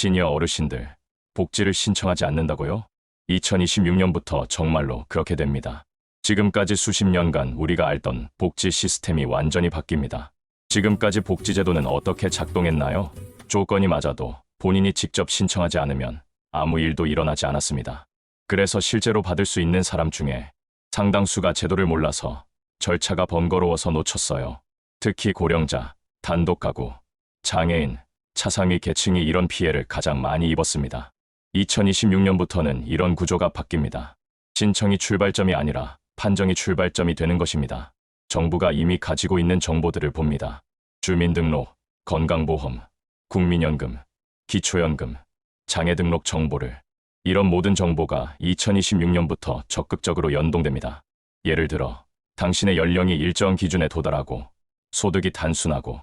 시니어 어르신들, 복지를 신청하지 않는다고요? 2026년부터 정말로 그렇게 됩니다. 지금까지 수십 년간 우리가 알던 복지 시스템이 완전히 바뀝니다. 지금까지 복지제도는 어떻게 작동했나요? 조건이 맞아도 본인이 직접 신청하지 않으면 아무 일도 일어나지 않았습니다. 그래서 실제로 받을 수 있는 사람 중에 상당수가 제도를 몰라서 절차가 번거로워서 놓쳤어요. 특히 고령자, 단독 가구, 장애인, 차상위 계층이 이런 피해를 가장 많이 입었습니다. 2026년부터는 이런 구조가 바뀝니다. 신청이 출발점이 아니라 판정이 출발점이 되는 것입니다. 정부가 이미 가지고 있는 정보들을 봅니다. 주민등록, 건강보험, 국민연금, 기초연금, 장애등록 정보를 이런 모든 정보가 2026년부터 적극적으로 연동됩니다. 예를 들어 당신의 연령이 일정 기준에 도달하고 소득이 단순하고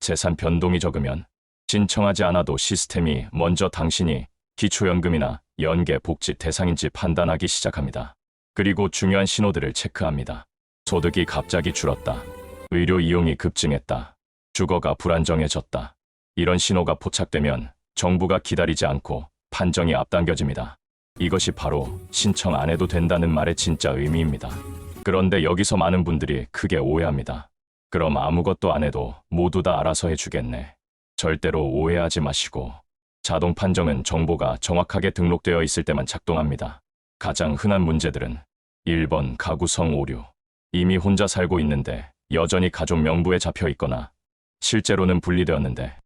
재산 변동이 적으면 신청하지 않아도 시스템이 먼저 당신이 기초연금이나 연계 복지 대상인지 판단하기 시작합니다. 그리고 중요한 신호들을 체크합니다. 소득이 갑자기 줄었다. 의료 이용이 급증했다. 주거가 불안정해졌다. 이런 신호가 포착되면 정부가 기다리지 않고 판정이 앞당겨집니다. 이것이 바로 신청 안 해도 된다는 말의 진짜 의미입니다. 그런데 여기서 많은 분들이 크게 오해합니다. 그럼 아무것도 안 해도 모두 다 알아서 해주겠네. 절대로 오해하지 마시고 자동 판정은 정보가 정확하게 등록되어 있을 때만 작동합니다. 가장 흔한 문제들은 1번 가구성 오류. 이미 혼자 살고 있는데 여전히 가족 명부에 잡혀 있거나 실제로는 분리되었는데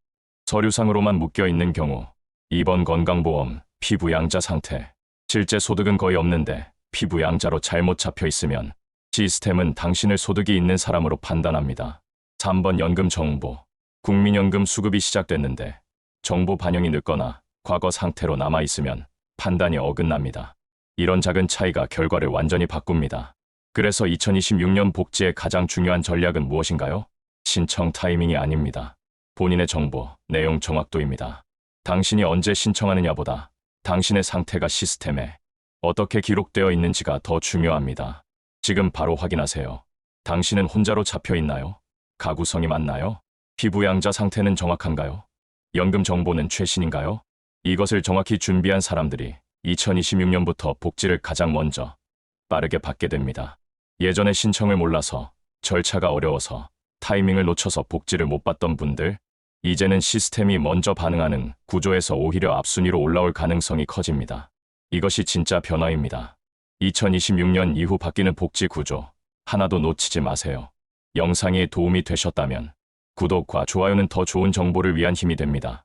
서류상으로만 묶여 있는 경우 2번 건강보험, 피부 양자 상태. 실제 소득은 거의 없는데 피부 양자로 잘못 잡혀 있으면 시스템은 당신을 소득이 있는 사람으로 판단합니다. 3번 연금 정보. 국민연금 수급이 시작됐는데 정보 반영이 늦거나 과거 상태로 남아 있으면 판단이 어긋납니다. 이런 작은 차이가 결과를 완전히 바꿉니다. 그래서 2026년 복지의 가장 중요한 전략은 무엇인가요? 신청 타이밍이 아닙니다. 본인의 정보, 내용 정확도입니다. 당신이 언제 신청하느냐보다 당신의 상태가 시스템에 어떻게 기록되어 있는지가 더 중요합니다. 지금 바로 확인하세요. 당신은 혼자로 잡혀 있나요? 가구성이 맞나요? 피부 양자 상태는 정확한가요? 연금 정보는 최신인가요? 이것을 정확히 준비한 사람들이 2026년부터 복지를 가장 먼저 빠르게 받게 됩니다. 예전에 신청을 몰라서 절차가 어려워서 타이밍을 놓쳐서 복지를 못 받던 분들, 이제는 시스템이 먼저 반응하는 구조에서 오히려 앞순위로 올라올 가능성이 커집니다. 이것이 진짜 변화입니다. 2026년 이후 바뀌는 복지 구조, 하나도 놓치지 마세요. 영상이 도움이 되셨다면 구독과 좋아요는 더 좋은 정보를 위한 힘이 됩니다.